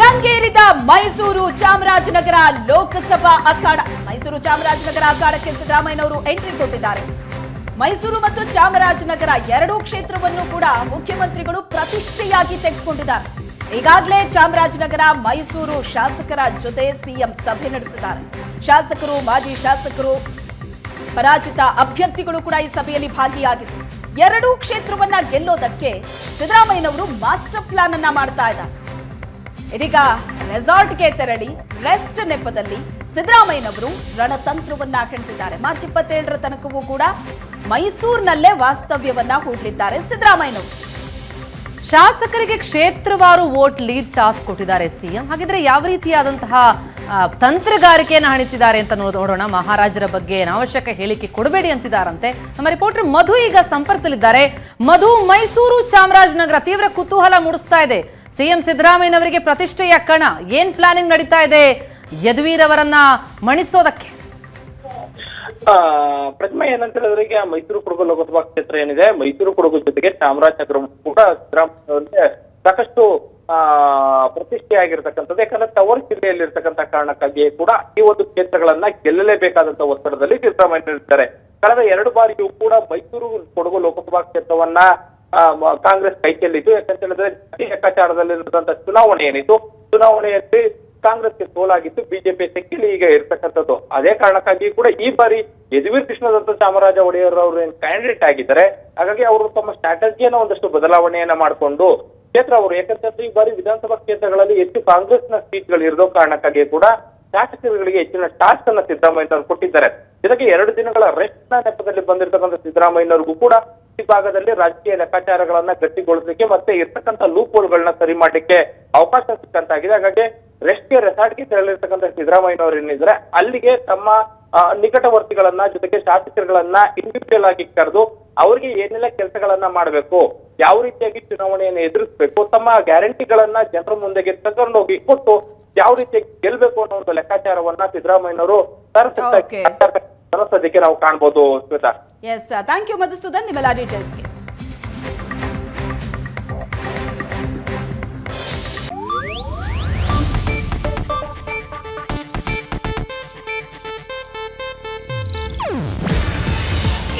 ರಂಗೇರಿದ ಮೈಸೂರು ಚಾಮರಾಜನಗರ ಲೋಕಸಭಾ ಅಖಾಡ ಮೈಸೂರು ಚಾಮರಾಜನಗರ ಅಖಾಡಕ್ಕೆ ಸಿದ್ದರಾಮಯ್ಯನವರು ಎಂಟ್ರಿ ಕೊಟ್ಟಿದ್ದಾರೆ. ಮೈಸೂರು ಮತ್ತು ಚಾಮರಾಜನಗರ ಎರಡೂ ಕ್ಷೇತ್ರವನ್ನು ಕೂಡ ಮುಖ್ಯಮಂತ್ರಿಗಳು ಪ್ರತಿಷ್ಠೆಯಾಗಿ ತೆಗೆದುಕೊಂಡಿದ್ದಾರೆ. ಈಗಾಗಲೇ ಚಾಮರಾಜನಗರ, ಮೈಸೂರು ಶಾಸಕರ ಜೊತೆ ಸಿಎಂ ಸಭೆ ನಡೆಸಿದ್ದಾರೆ. ಶಾಸಕರು, ಮಾಜಿ ಶಾಸಕರು, ಪರಾಜಿತ ಅಭ್ಯರ್ಥಿಗಳು ಕೂಡ ಈ ಸಭೆಯಲ್ಲಿ ಭಾಗಿಯಾಗಿದ್ದರು. ಎರಡೂ ಕ್ಷೇತ್ರವನ್ನ ಗೆಲ್ಲೋದಕ್ಕೆ ಸಿದ್ದರಾಮಯ್ಯನವರು ಮಾಸ್ಟರ್ ಪ್ಲಾನ್ ಅನ್ನ ಮಾಡ್ತಾ ಇದ್ದಾರೆ. ಇದೀಗ ರೆಸಾರ್ಟ್ಗೆ ತೆರಳಿ ರೆಸ್ಟ್ ನೆಪದಲ್ಲಿ ಸಿದ್ದರಾಮಯ್ಯನವರು ರಣತಂತ್ರವನ್ನ ಕಂಡಿದ್ದಾರೆ ಮಾರ್ಚ್ ಇಪ್ಪತ್ತೇಳರ ತನಕವೂ ಕೂಡ ಮೈಸೂರಿನಲ್ಲೇ ವಾಸ್ತವ್ಯವನ್ನ ಹೂಡಲಿದ್ದಾರೆ ಸಿದ್ದರಾಮಯ್ಯನವರು. ಶಾಸಕರಿಗೆ ಕ್ಷೇತ್ರವಾರು ವೋಟ್ ಲೀಡ್ ಟಾಸ್ಕ್ ಕೊಟ್ಟಿದ್ದಾರೆ ಸಿಎಂ. ಹಾಗಿದ್ರೆ ಯಾವ ರೀತಿಯಾದಂತಹ ತಂತ್ರಗಾರಿಕೆಯನ್ನು ಹಣಿತಿದ್ದಾರೆ ಅಂತ ನೋಡ್- ನೋಡೋಣ. ಮಹಾರಾಜರ ಬಗ್ಗೆ ಅನಾವಶ್ಯಕ ಹೇಳಿಕೆ ಕೊಡಬೇಡಿ ಅಂತಿದ್ದಾರಂತೆ. ನಮ್ಮ ರಿಪೋರ್ಟರ್ ಮಧು ಈಗ ಸಂಪರ್ಕದಲ್ಲಿದ್ದಾರೆ. ಮಧು ಮೈಸೂರು ಚಾಮರಾಜನಗರ ತೀವ್ರ ಕುತೂಹಲ ಮೂಡಿಸ್ತಾ ಇದೆ. ಸಿಎಂ ಸಿದ್ದರಾಮಯ್ಯನವರಿಗೆ ಪ್ರತಿಷ್ಠೆಯ ಕಣ. ಏನ್ ಪ್ಲಾನಿಂಗ್ ನಡೀತಾ ಇದೆ? ಯದುವೀರ್ ಅವರನ್ನ ಮಣಿಸೋದಕ್ಕೆ. ಪ್ರತಿಮೆ ಏನಂತ ಹೇಳಿದ್ರೆ ಈಗ ಮೈಸೂರು ಕೊಡಗು ಲೋಕಸಭಾ ಕ್ಷೇತ್ರ ಏನಿದೆ, ಮೈಸೂರು ಕೊಡಗು ಜೊತೆಗೆ ಚಾಮರಾಜನಗರ ಕೂಡ ಸಿದ್ದರಾಮಯ್ಯ ಸಾಕಷ್ಟು, ಆ ಪ್ರತಿಷ್ಠೆ ಆಗಿರ್ತಕ್ಕಂಥದ್ದು ಯಾಕಂದ್ರೆ ತವರು ಜಿಲ್ಲೆಯಲ್ಲಿರ್ತಕ್ಕಂಥ ಕಾರಣಕ್ಕಾಗಿಯೇ ಕೂಡ ಈ ಒಂದು ಕ್ಷೇತ್ರಗಳನ್ನ ಗೆಲ್ಲಲೇಬೇಕಾದಂತ ಒತ್ತಡದಲ್ಲಿ ಸಿದ್ದರಾಮಯ್ಯ ಇರ್ತಾರೆ ಕಳೆದ ಎರಡು ಬಾರಿಯೂ ಕೂಡ ಮೈಸೂರು ಕೊಡಗು ಲೋಕಸಭಾ ಕ್ಷೇತ್ರವನ್ನ ಕಾಂಗ್ರೆಸ್ ಕೈ ಚೆಲ್ಲಿತು ಯಾಕಂತ ಹೇಳಿದ್ರೆ ಲೆಕ್ಕಾಚಾರದಲ್ಲಿ ಲೆಕ್ಕಾಚಾರದಲ್ಲಿರುವಂತಹ ಚುನಾವಣೆ ಏನಿತ್ತು, ಚುನಾವಣೆಯಲ್ಲಿ ಕಾಂಗ್ರೆಸ್ಗೆ ಸೋಲಾಗಿತ್ತು ಬಿಜೆಪಿ ಸೆಕ್ಕಿಲಿ ಈಗ ಇರ್ತಕ್ಕಂಥದ್ದು. ಅದೇ ಕಾರಣಕ್ಕಾಗಿ ಕೂಡ ಈ ಬಾರಿ ಯದುವೀರ್ ಕೃಷ್ಣದತ್ತ ಚಾಮರಾಜ ಒಡೆಯರ್ ಅವರು ಏನ್ ಕ್ಯಾಂಡಿಡೇಟ್ ಆಗಿದ್ದಾರೆ, ಹಾಗಾಗಿ ಅವರು ತಮ್ಮ ಸ್ಟ್ರಾಟಜಿಯನ್ನ ಒಂದಷ್ಟು ಬದಲಾವಣೆಯನ್ನ ಮಾಡಿಕೊಂಡು, ಕ್ಷೇತ್ರ ಅವರು ಯಾಕಂತಂದ್ರೆ ಈ ಬಾರಿ ವಿಧಾನಸಭಾ ಕ್ಷೇತ್ರಗಳಲ್ಲಿ ಹೆಚ್ಚು ಕಾಂಗ್ರೆಸ್ನ ಸೀಟ್ಗಳು ಇರೋ ಕಾರಣಕ್ಕಾಗಿ ಕೂಡ ಶಾಸಕರುಗಳಿಗೆ ಹೆಚ್ಚಿನ ಟಾಸ್ಕ್ ಅನ್ನ ಸಿದ್ದರಾಮಯ್ಯನವರು ಕೊಟ್ಟಿದ್ದಾರೆ. ಇದಕ್ಕೆ ಎರಡು ದಿನಗಳ ರೆಸ್ಟ್ನ ನೆಪದಲ್ಲಿ ಬಂದಿರತಕ್ಕಂಥ ಸಿದ್ದರಾಮಯ್ಯನವರಿಗೂ ಕೂಡ ಭಾಗದಲ್ಲಿ ರಾಜಕೀಯ ಲೆಕ್ಕಾಚಾರಗಳನ್ನ ಗಟ್ಟಿಗೊಳಿಸಲಿಕ್ಕೆ ಮತ್ತೆ ಇರ್ತಕ್ಕಂಥ ಲೂಪ್ ಹೋಲ್ಗಳನ್ನ ಸರಿ ಮಾಡ್ಲಿಕ್ಕೆ ಅವಕಾಶ ಸಿಕ್ಕಂತಾಗಿದೆ ಹಾಗಾಗಿ ರೆಸ್ಟ್ಗೆ ರೆಸಾರ್ಟ್ಗೆ ತೆರಳಿರ್ತಕ್ಕಂಥ ಸಿದ್ದರಾಮಯ್ಯನವರು ಏನಿದ್ರೆ ಅಲ್ಲಿಗೆ ತಮ್ಮ ನಿಕಟವರ್ತಿಗಳನ್ನ ಜೊತೆಗೆ ಶಾಸಕರುಗಳನ್ನ ಇಂಡಿವಿಜುವಲ್ ಆಗಿ ಕರೆದು ಅವರಿಗೆ ಏನೆಲ್ಲ ಕೆಲಸಗಳನ್ನ ಮಾಡಬೇಕು ಯಾವ ರೀತಿಯಾಗಿ ಚುನಾವಣೆಯನ್ನು ಎದುರಿಸಬೇಕು ತಮ್ಮ ಗ್ಯಾರಂಟಿಗಳನ್ನ ಜನರ ಮುಂದೆಗೆ ತಗೊಂಡೋಗಿ ಕೊಟ್ಟು ಯಾವ ರೀತಿಯಾಗಿ ಗೆಲ್ಬೇಕು ಅನ್ನೋ ಒಂದು ಲೆಕ್ಕಾಚಾರವನ್ನ ಸಿದ್ದರಾಮಯ್ಯನವರು. ಸದ್ಯಕ್ಕೆ ನಾವು ಕಾಣ್ಬೋದು Shweta S thank you Madhusudan ನಿಮ್ಮೆಲ್ಲ ಡೀಟೇಲ್ಸ್ಗೆ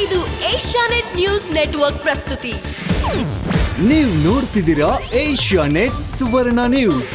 ಇದು ಏಷ್ಯಾನೆಟ್ ನ್ಯೂಸ್ ನೆಟ್ವರ್ಕ್ ಪ್ರಸ್ತುತಿ. ನೀವು ನೋಡ್ತಿದ್ದೀರಾ ಏಷ್ಯಾನೆಟ್ ಸುವರ್ಣ ನ್ಯೂಸ್